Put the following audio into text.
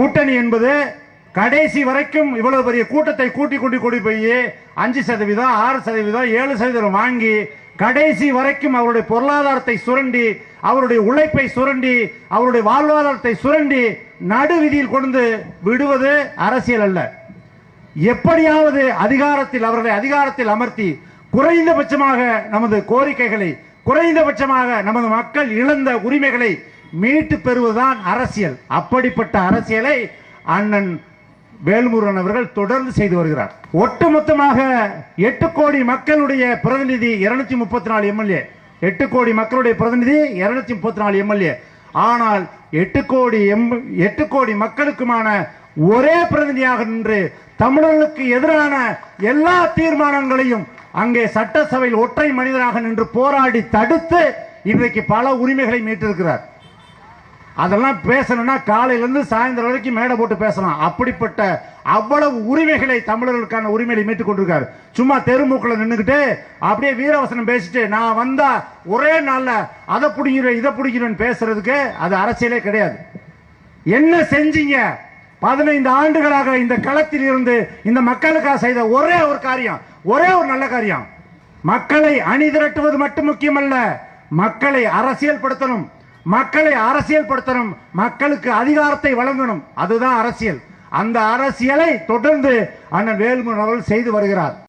கூட்டணி என்பது கடைசி வரைக்கும் இவ்வளவு பெரிய கூட்டத்தை கூட்டி கூட்டி கூட்டி போய் அஞ்சு சதவீதம் ஆறு சதவீதம் ஏழு சதவீதம் வாங்கி கடைசி வரைக்கும் அவருடைய பொருளாதாரத்தை சுரண்டி அவருடைய உழைப்பை சுரண்டி அவருடைய வாழ்வாதாரத்தை சுரண்டி நடு விதியில் கொண்டு விடுவது அரசியல் அல்ல. எப்படியாவது அதிகாரத்தில் அவர்களை அதிகாரத்தில் அமர்த்தி குறைந்தபட்சமாக நமது கோரிக்கைகளை குறைந்தபட்சமாக நமது மக்கள் இழந்த உரிமைகளை மீட்டு பெறுவதுதான் அரசியல். அப்படிப்பட்ட அரசியலை அண்ணன் வேல்முருகன் அவர்கள் தொடர்ந்து செய்து வருகிறார். ஒட்டுமொத்தமாக எட்டு கோடி மக்களுடைய பிரதிநிதி இருநூத்தி முப்பத்தி நாலு எம்எல்ஏ. எட்டு கோடி மக்களுடைய பிரதிநிதி இருநூத்தி முப்பத்தி நாலு எம்எல்ஏ. ஆனால் எட்டு கோடி எம் எட்டு கோடி மக்களுக்குமான ஒரே பிரதிநிதியாக நின்று தமிழர்களுக்கு எதிரான எல்லா தீர்மானங்களையும் அங்கே சட்டசபையில் ஒற்றை மனிதராக நின்று போராடி தடுத்து இன்றைக்கு பல உரிமைகளை மீட்டிருக்கிறார். அதெல்லாம் பேசணும்னா காலையிலேருந்து சாயந்தரம் வரைக்கும் மேடை போட்டு பேசலாம். அப்படிப்பட்ட அவ்வளவு உரிமைகளை தமிழர்களுக்கான உரிமையை மீட்டுக் கொண்டிருக்காரு. சும்மா தெருமூக்கில் நின்றுக்கிட்டு அப்படியே வீரவசனம் பேசிட்டு நான் வந்தா ஒரே நாளில் அதை பிடிக்கிறேன் இதை பிடிக்கிறேன்னு பேசுறதுக்கு அது அரசியலே கிடையாது. என்ன செஞ்சீங்க? பதினைந்து ஆண்டுகளாக இந்த களத்தில் இருந்து இந்த மக்களுக்காக செய்த ஒரே ஒரு காரியம் ஒரே ஒரு நல்ல காரியம். மக்களை அணி திரட்டுவது மட்டும் முக்கியமல்ல மக்களை அரசியல் படுத்தணும் மக்களை அரசியல் படுத்தணும் மக்களுக்கு அதிகாரத்தை வழங்கணும். அதுதான் அரசியல். அந்த அரசியலை தொடர்ந்து அண்ணன் வேலுமணி அவர்கள் செய்து வருகிறார்.